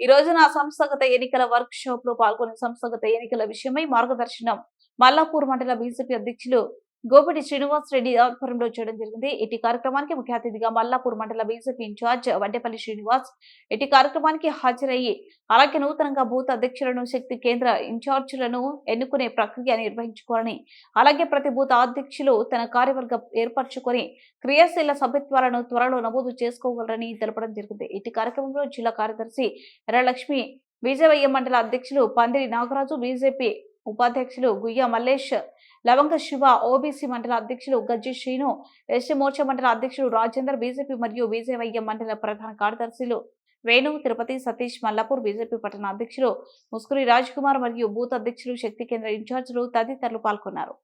ఈ రోజున సంస్థాగత ఎన్నికల వర్క్ షాప్లో పాల్గొని సంస్థాగత ఎన్నికల విషయమై మార్గదర్శనం. మల్లాపూర్ మండల బీజేపీ అధ్యక్షులు గోపిటి శ్రీనివాస్ రెడ్డి ఆధ్వర్యంలో చేయడం జరిగింది. ఇటు కార్యక్రమానికి ముఖ్య అతిథిగా మల్లాపూర్ మండల బీజేపీ ఇన్ఛార్జ్ వడ్డేపల్లి శ్రీనివాస్ ఇటు కార్యక్రమానికి హాజరయ్యి అలాగే నూతనంగా బూత్ అధ్యక్షులను శక్తి కేంద్ర ఇన్ఛార్జీలను ఎన్నుకునే ప్రక్రియ నిర్వహించుకోవాలని అలాగే ప్రతి బూత్ అధ్యక్షులు తన కార్యవర్గం ఏర్పరచుకొని క్రియాశీల సభ్యత్వాలను త్వరలో నమోదు చేసుకోవాలని తెలపడం జరిగింది. ఇటు కార్యక్రమంలో జిల్లా కార్యదర్శి ఎర్రలక్ష్మి విజయవయ్య మండల అధ్యక్షులు పందిరి నాగరాజు బీజేపీ ఉపాధ్యక్షులు గుయ్య మల్లేష్ లవంగ శివ ఓబీసీ మండల అధ్యక్షులు గజ్జి శ్రీను ఎస్టీ మోర్చా మండల అధ్యక్షుడు రాజేందర్ బీజేపీ మరియు విజయవయ్య మండల ప్రధాన కార్యదర్శులు వేణు తిరుపతి సతీష్ మల్లాపూర్ బీజేపీ పట్టణ అధ్యక్షులు ముస్కురి రాజ్ కుమార్ మరియు బూత్ అధ్యక్షులు శక్తి కేంద్ర ఇన్ఛార్జీలు తదితరులు పాల్గొన్నారు.